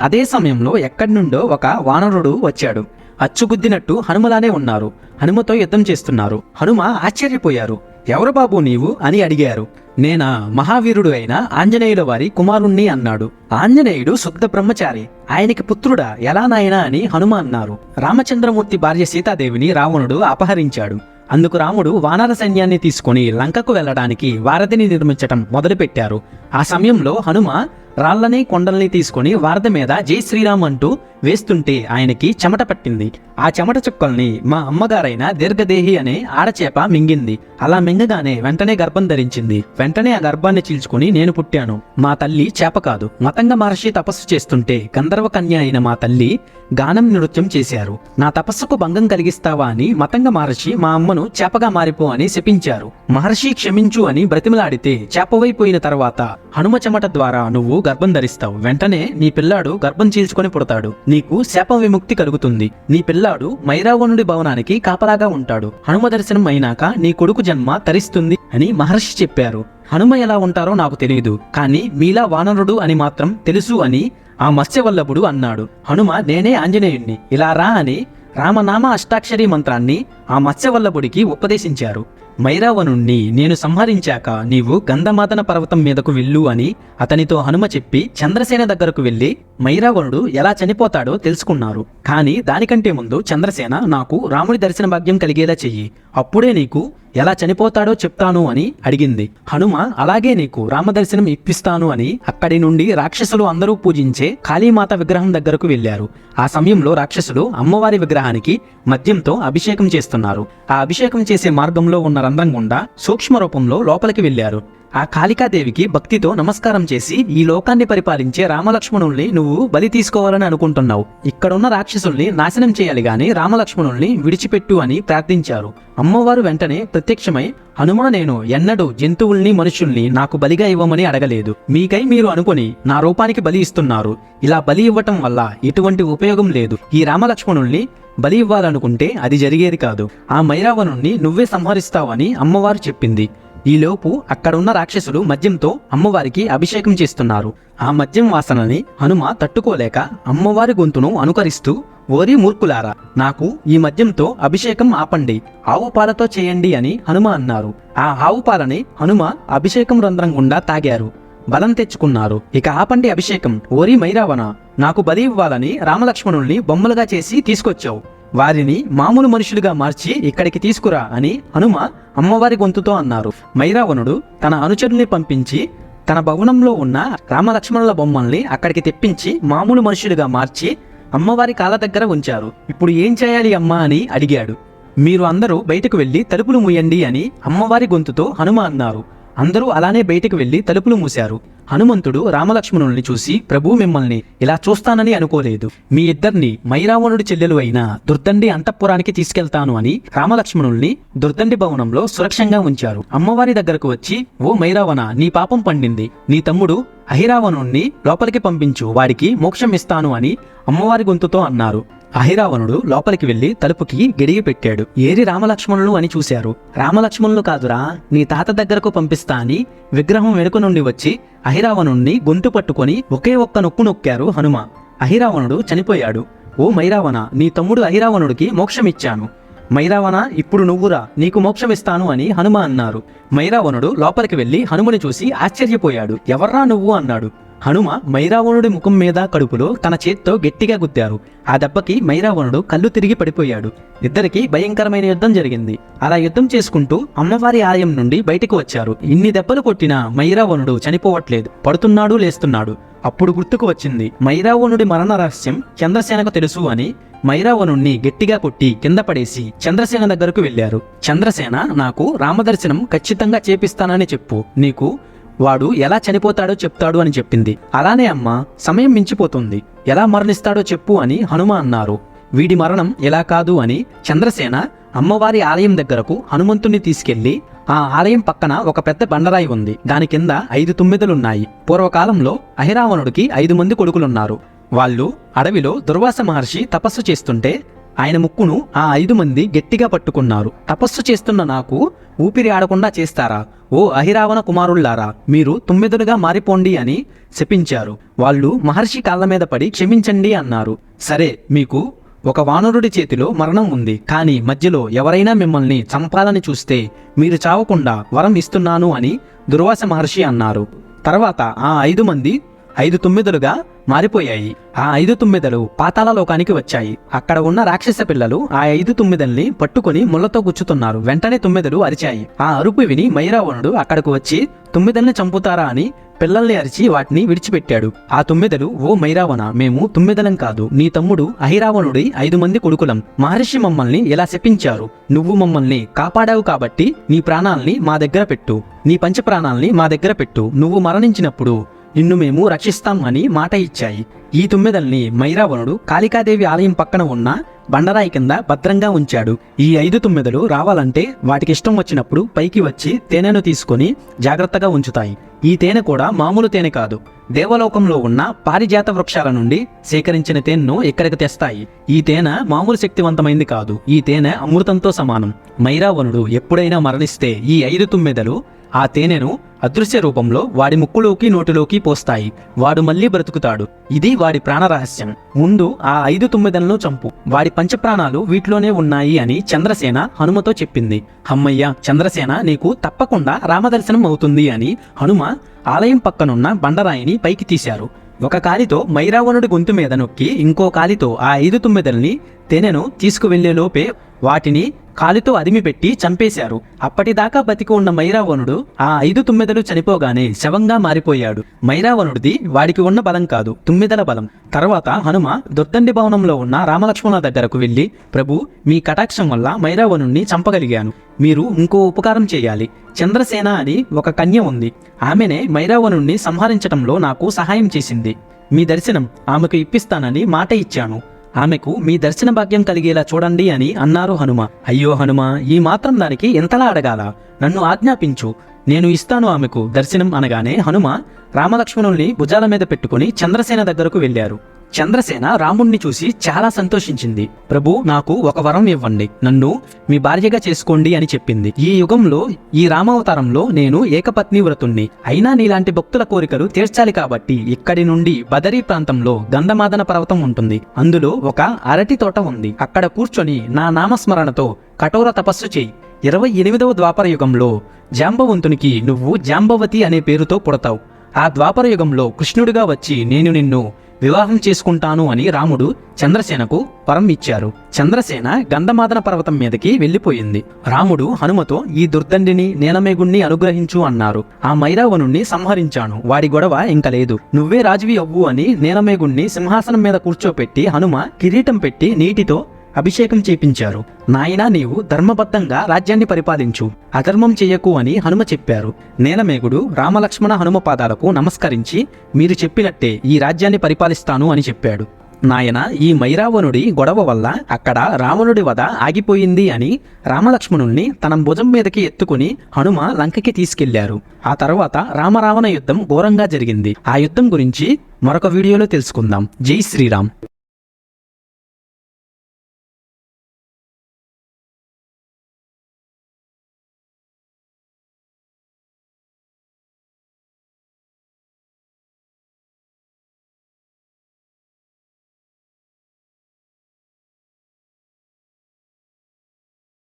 అదే సమయంలో ఎక్కడి నుండో ఒక వానరుడు వచ్చాడు. అచ్చుగుద్దినట్టు హనుమలానే ఉన్నారు. హనుమతో యుద్ధం చేస్తున్నారు. హనుమ ఆశ్చర్యపోయారు. ఎవరు బాబు నీవు? అని అడిగారు. నేనా? మహావీరుడు అయిన ఆంజనేయుల వారి కుమారుణ్ణి అన్నాడు. ఆంజనేయుడు శుద్ధ బ్రహ్మచారి. ఆయనకి పుత్రుడా? ఎలా నాయనా? అని హనుమ అన్నారు. రామచంద్రమూర్తి భార్య సీతాదేవిని రావణుడు అపహరించాడు. అందుకు రాముడు వానర సైన్యాన్ని తీసుకుని లంకకు వెళ్ళడానికి వారధిని నిర్మించటం మొదలుపెట్టారు. ఆ సమయంలో హనుమ రాళ్ళని కొండల్ని తీసుకుని వారధి మీద జై శ్రీరామ్ అంటూ వేస్తుంటే ఆయనకి చెమట పట్టింది. ఆ చెమట చుక్కల్ని మా అమ్మగారైన దీర్ఘదేహి అనే ఆడచేప మింగింది. అలా మింగగానే వెంటనే గర్భం ధరించింది. వెంటనే ఆ గర్భాన్ని చీల్చుకుని నేను పుట్టాను. మా తల్లి చేప కాదు. మతంగ మహర్షి తపస్సు చేస్తుంటే గంధర్వ కన్య అయిన మా తల్లి గానం నృత్యం చేశారు. నా తపస్సుకు భంగం కలిగిస్తావా అని మతంగ మహర్షి మా అమ్మను చేపగా మారిపో అని శపించారు. మహర్షి క్షమించు అని బ్రతిమలాడితే చేపవైపోయిన తర్వాత హనుమ చెమట ద్వారా నువ్వు గర్భం ధరిస్తావు. వెంటనే నీ పిల్లాడు గర్భం చీల్చుకొని పుడతాడు. నీకు శాప విముక్తి కలుగుతుంది. నీ పిల్లాడు మైరావణుడి భవనానికి కాపలాగా ఉంటాడు. హనుమ దర్శనం అయినాక నీ కొడుకు జన్మ తరిస్తుంది అని మహర్షి చెప్పారు. హనుమ ఎలా ఉంటారో నాకు తెలియదు కానీ మీలా వానరుడు అని మాత్రం తెలుసు అని ఆ మత్స్యవల్లభుడు అన్నాడు. హనుమ నేనే ఆంజనేయుణ్ణి. ఇలా రా అని రామనామ అష్టాక్షరి మంత్రాన్ని ఆ మత్స్యవల్లభుడికి ఉపదేశించారు. మైరావణుణ్ణి నేను సంహరించాక నీవు గంధమాదన పర్వతం మీదకు వెళ్ళు అని అతనితో హనుమ చెప్పి చంద్రసేన దగ్గరకు వెళ్ళి మైరావణుడు ఎలా చనిపోతాడో తెలుసుకున్నారు. కానీ దానికంటే ముందు చంద్రసేన నాకు రాముడి దర్శన భాగ్యం కలిగేలా చెయ్యి. అప్పుడే నీకు ఎలా చనిపోతాడో చెప్తాను అని అడిగింది. హనుమ అలాగే నీకు రామదర్శనం ఇప్పిస్తాను అని అక్కడి నుండి రాక్షసులు అందరూ పూజించే కాళీమాత విగ్రహం దగ్గరకు వెళ్ళారు ఆ సమయంలో రాక్షసులు అమ్మవారి విగ్రహానికి మద్యంతో అభిషేకం చేస్తున్నారు. ఆ అభిషేకం చేసే మార్గంలో ఉన్న రంధ్రం గుండా సూక్ష్మ రూపంలో లోపలికి వెళ్ళారు ఆ కాళికాదేవికి భక్తితో నమస్కారం చేసి ఈ లోకాన్ని పరిపాలించే రామలక్ష్మణుల్ని నువ్వు బలి తీసుకోవాలని అనుకుంటున్నావు. ఇక్కడున్న రాక్షసుల్ని నాశనం చేయాలి గాని రామలక్ష్మణుల్ని విడిచిపెట్టు అని ప్రార్థించారు. అమ్మవారు వెంటనే ప్రత్యక్షమై హనుమ నేను ఎన్నడూ జంతువుల్ని మనుషుల్ని నాకు బలిగా ఇవ్వమని అడగలేదు. మీకై మీరు అనుకుని నా రూపానికి బలి ఇస్తున్నారు. ఇలా బలి ఇవ్వటం వల్ల ఎటువంటి ఉపయోగం లేదు. ఈ రామలక్ష్మణుల్ని బలి ఇవ్వాలనుకుంటే అది జరిగేది కాదు. ఆ మైరావణుణ్ణి నువ్వే సంహరిస్తావని అమ్మవారు చెప్పింది. ఈలోపు అక్కడున్న రాక్షసులు మద్యంతో అమ్మవారికి అభిషేకం చేస్తున్నారు. ఆ మద్యం వాసనని హనుమ తట్టుకోలేక అమ్మవారి గొంతును అనుకరిస్తూ ఓరి మూర్ఖులారా నాకు ఈ మద్యంతో అభిషేకం ఆపండి ఆవు పాలతో చేయండి అని హనుమ అన్నారు. ఆ ఆవు పాలని హనుమ అభిషేకం రంధ్రం గుండా తాగారు. బలం తెచ్చుకున్నారు. ఇక ఆపండి అభిషేకం ఓరి మైరావణ నాకు బలి ఇవ్వాలని రామలక్ష్మణుల్ని బొమ్మలుగా చేసి తీసుకొచ్చావు. వారిని మామూలు మనుషులుగా మార్చి ఇక్కడికి తీసుకురా అని హనుమ అమ్మవారి గొంతుతో అన్నారు. మైరావణుడు తన అనుచరుల్ని పంపించి తన భవనంలో ఉన్న రామలక్ష్మణుల బొమ్మల్ని అక్కడికి తెప్పించి మామూలు మనుషులుగా మార్చి అమ్మవారి కాళ్ళ దగ్గర ఉంచారు. ఇప్పుడు ఏం చేయాలి అమ్మా అని అడిగాడు. మీరు అందరూ బయటకు వెళ్ళి తలుపులు మూయండి అని అమ్మవారి గొంతుతో హనుమ అన్నారు. అందరూ అలానే బయటకు వెళ్ళి తలుపులు మూశారు. హనుమంతుడు రామలక్ష్మణుల్ని చూసి ప్రభు మిమ్మల్ని ఇలా చూస్తానని అనుకోలేదు. మీ ఇద్దరిని మైరావణుడి చెల్లెలు అయిన దుర్దండి అంతఃపురానికి తీసుకెళ్తాను అని రామలక్ష్మణుల్ని దుర్దండి భవనంలో సురక్షంగా ఉంచారు. అమ్మవారి దగ్గరకు వచ్చి ఓ మైరావణ నీ పాపం పండింది. నీ తమ్ముడు అహిరావణుణ్ణి లోపలికి పంపించు. వాడికి మోక్షం ఇస్తాను అని అమ్మవారి గొంతుతో అన్నారు. అహిరావణుడు లోపలికి వెళ్ళి తలుపుకి గడియ పెట్టాడు. ఏరి రామలక్ష్మణులు అని చూశారు. రామలక్ష్మణులు కాదురా నీ తాత దగ్గరకు పంపిస్తా అని విగ్రహం వెనుక నుండి వచ్చి అహిరావణుణ్ణి గొంతు పట్టుకొని ఒకే ఒక్క నొక్కు నొక్కారు హనుమ. అహిరావణుడు చనిపోయాడు. ఓ మైరావణ నీ తమ్ముడు అహిరావణుడికి మోక్షమిచ్చాను. మైరావణ ఇప్పుడు నువ్వురా నీకు మోక్షమిస్తాను అని హనుమ అన్నారు. మైరావణుడు లోపలికి వెళ్ళి హనుమని చూసి ఆశ్చర్యపోయాడు. ఎవర్రా నువ్వు అన్నాడు. హనుమ మైరావణుడి ముఖం మీద కడుపులో తన చేత్తో గట్టిగా గుద్దారు. ఆ దెబ్బకి మైరావణుడు కళ్ళు తిరిగి పడిపోయాడు. ఇద్దరికి భయంకరమైన యుద్ధం జరిగింది. అలా యుద్ధం చేసుకుంటూ అమ్మవారి ఆలయం నుండి బయటకు వచ్చారు. ఇన్ని దెబ్బలు కొట్టినా మైరావణుడు చనిపోవట్లేదు. పడుతున్నాడు లేస్తున్నాడు. అప్పుడు గుర్తుకు వచ్చింది మైరావణుడి మరణ రహస్యం చంద్రసేనకు తెలుసు అని మైరావణుణ్ణి గట్టిగా కొట్టి కింద పడేసి చంద్రసేన దగ్గరకు వెళ్ళారు చంద్రసేన నాకు రామదర్శనం ఖచ్చితంగా చేపిస్తానని చెప్పు. నీకు వాడు ఎలా చనిపోతాడో చెప్తాడు అని చెప్పింది. అలానే అమ్మ సమయం మించిపోతుంది. ఎలా మరణిస్తాడో చెప్పు అని హనుమ అన్నారు. వీడి మరణం ఎలా కాదు అని చంద్రసేన అమ్మవారి ఆలయం దగ్గరకు హనుమంతుణ్ణి తీసుకెళ్ళి ఆ ఆలయం పక్కన ఒక పెద్ద బండరాయి ఉంది. దాని కింద ఐదు తుమ్మెదలున్నాయి. పూర్వకాలంలో అహిరావణుడికి ఐదు మంది కొడుకులున్నారు. వాళ్ళు అడవిలో దుర్వాస మహర్షి తపస్సు చేస్తుంటే ఆయన ముక్కును ఆ ఐదు మంది గట్టిగా పట్టుకున్నారు. తపస్సు చేస్తున్న నాకు ఊపిరి ఆడకుండా చేస్తారా? ఓ అహిరావణ కుమారుల్లారా మీరు తుమ్మెదులుగా మారిపోండి అని శపించారు. వాళ్ళు మహర్షి కాళ్ళ మీద పడి క్షమించండి అన్నారు. సరే మీకు ఒక వానరుడి చేతిలో మరణం ఉంది. కానీ మధ్యలో ఎవరైనా మిమ్మల్ని చంపాలని చూస్తే మీరు చావకుండా వరం ఇస్తున్నాను అని దుర్వాస మహర్షి అన్నారు. తర్వాత ఆ ఐదు మంది ఐదు తుమ్మిదలుగా మారిపోయాయి. ఆ ఐదు తుమ్మెదలు పాతాళ లోకానికి వచ్చాయి. అక్కడ ఉన్న రాక్షస పిల్లలు ఆ ఐదు తుమ్మిదల్ని పట్టుకొని ముళ్ళతో గుచ్చుతున్నారు. వెంటనే తుమ్మిదలు అరిచాయి. ఆ అరుపు విని మైరావణుడు అక్కడకు వచ్చి తుమ్మిదల్ని చంపుతారా? అని పిల్లల్ని అరిచి వాటిని విడిచిపెట్టాడు. ఆ తుమ్మెదలు ఓ మైరావణ మేము తుమ్మెదలం కాదు. నీ తమ్ముడు అహిరావణుడి ఐదు మంది కొడుకులం. మహర్షి మమ్మల్ని ఇలా శపించారు. నువ్వు మమ్మల్ని కాపాడావు కాబట్టి నీ ప్రాణాల్ని మా దగ్గర పెట్టు. నీ పంచ ప్రాణాల్ని మా దగ్గర పెట్టు. నువ్వు మరణించినప్పుడు నిన్ను మేము రక్షిస్తాం అని మాట ఇచ్చాయి. ఈ తుమ్మెదల్ని మైరావణుడు కాళికాదేవి ఆలయం పక్కన ఉన్న బండరాయి కింద భద్రంగా ఉంచాడు. ఈ ఐదు తుమ్మెదలు రావాలంటే వాటికి ఇష్టం వచ్చినప్పుడు పైకి వచ్చి తేనెను తీసుకొని జాగ్రత్తగా ఉంచుతాయి. ఈ తేనె కూడా మామూలు తేనె కాదు. దేవలోకంలో ఉన్న పారిజాత వృక్షాల నుండి సేకరించిన తేనెను ఇక్కడికి తెస్తాయి? ఈ తేనె మామూలు శక్తివంతమైంది కాదు. ఈ తేనె అమృతంతో సమానం. మైరావణుడు ఎప్పుడైనా మరణిస్తే ఈ ఐదు తుమ్మెదలు ఆ తేనెను అదృశ్య రూపంలో వాడి ముక్కులోకి నోటిలోకి పోస్తాయి. వాడు మళ్ళీ బ్రతుకుతాడు. ఇది వాడి ప్రాణరహస్యం. ముందు ఆ ఐదు తుమ్మెదలను చంపు. వాడి పంచప్రాణాలు వీటిలోనే ఉన్నాయి అని చంద్రసేన హనుమతో చెప్పింది. హమ్మయ్య చంద్రసేన నీకు తప్పకుండా రామదర్శనం అవుతుంది అని హనుమ ఆలయం పక్కనున్న బండరాయిని పైకి తీశారు. ఒక కాలితో మైరావణుడి గొంతు మీద నొక్కి ఇంకో కాలితో ఆ ఐదు తుమ్మెదల్ని తేనెను తీసుకువెళ్ళే లోపే వాటిని కాలితో అదిమిపెట్టి చంపేశారు. అప్పటిదాకా బతికి ఉన్న మైరావణుడు ఆ ఐదు తుమ్మెదలు చనిపోగానే శవంగా మారిపోయాడు. మైరావణుడిది వాడికి ఉన్న బలం కాదు తుమ్మెదల బలం. తర్వాత హనుమ దొద్దండి భవనంలో ఉన్న రామలక్ష్మణ దగ్గరకు వెళ్ళి ప్రభు మీ కటాక్షం వల్ల మైరావణుణ్ణి చంపగలిగాను. మీరు ఇంకో ఉపకారం చేయాలి. చంద్రసేన అని ఒక కన్య ఉంది. ఆమెనే మైరావణుణ్ణి సంహరించడంలో నాకు సహాయం చేసింది. మీ దర్శనం ఆమెకు ఇప్పిస్తానని మాట ఇచ్చాను. ఆమెకు మీ దర్శన భాగ్యం కలిగేలా చూడండి అని అన్నారు హనుమ. అయ్యో హనుమ ఈ మాత్రం దానికి ఎంతలా అడగాల? నన్ను ఆజ్ఞాపించు. నేను ఇస్తాను ఆమెకు దర్శనం అనగానే హనుమ రామలక్ష్మణుల్ని భుజాల మీద పెట్టుకుని చంద్రసేన దగ్గరకు వెళ్ళారు. చంద్రసేన రాముణ్ణి చూసి చాలా సంతోషించింది. ప్రభు నాకు ఒక వరం ఇవ్వండి. నన్ను మీ భార్యగా చేసుకోండి అని చెప్పింది. ఈ యుగంలో ఈ రామావతారంలో నేను ఏకపత్ని వ్రతుణ్ణి. అయినా నీలాంటి భక్తుల కోరికలు తీర్చాలి కాబట్టి ఇక్కడి నుండి బదరీ ప్రాంతంలో గంధమాదన పర్వతం ఉంటుంది. అందులో ఒక అరటి తోట ఉంది. అక్కడ కూర్చొని నా నామస్మరణతో కఠోర తపస్సు చేయి. ఇరవై ఎనిమిదవ ద్వాపర యుగంలో జాంబవంతునికి నువ్వు జాంబవతి అనే పేరుతో పుడతావు. ఆ ద్వాపర యుగంలో కృష్ణుడిగా వచ్చి నేను నిన్ను వివాహం చేసుకుంటాను అని రాముడు చంద్రసేనకు వరం ఇచ్చారు. చంద్రసేన గంధమాదన పర్వతం మీదకి వెళ్ళిపోయింది రాముడు హనుమతో ఈ దుర్దండిని నేలమేగుణ్ణి అనుగ్రహించు అన్నారు. ఆ మైరావణుణ్ణి సంహరించాను. వాడి గొడవ ఇంక లేదు. నువ్వే రాజువి అవ్వు అని నేలమేగుణ్ణి సింహాసనం మీద కూర్చోపెట్టి హనుమ కిరీటం పెట్టి నీటితో అభిషేకం చేపించారు. నాయనా నీవు ధర్మబద్ధంగా రాజ్యాన్ని పరిపాలించు. అధర్మం చెయ్యకు అని హనుమ చెప్పారు. నేలమేగుడు రామలక్ష్మణ హనుమ పాదాలకు నమస్కరించి మీరు చెప్పినట్టే ఈ రాజ్యాన్ని పరిపాలిస్తాను అని చెప్పాడు. నాయన ఈ మైరావణుడి గొడవ వల్ల అక్కడ రావణుడి వద ఆగిపోయింది అని రామలక్ష్మణుల్ని తన భుజం మీదకి ఎత్తుకుని హనుమ లంకకి తీసుకెళ్ళారు. ఆ తర్వాత రామరావణ యుద్ధం ఘోరంగా జరిగింది. ఆ యుద్ధం గురించి మరొక వీడియోలో తెలుసుకుందాం. జై శ్రీరామ్.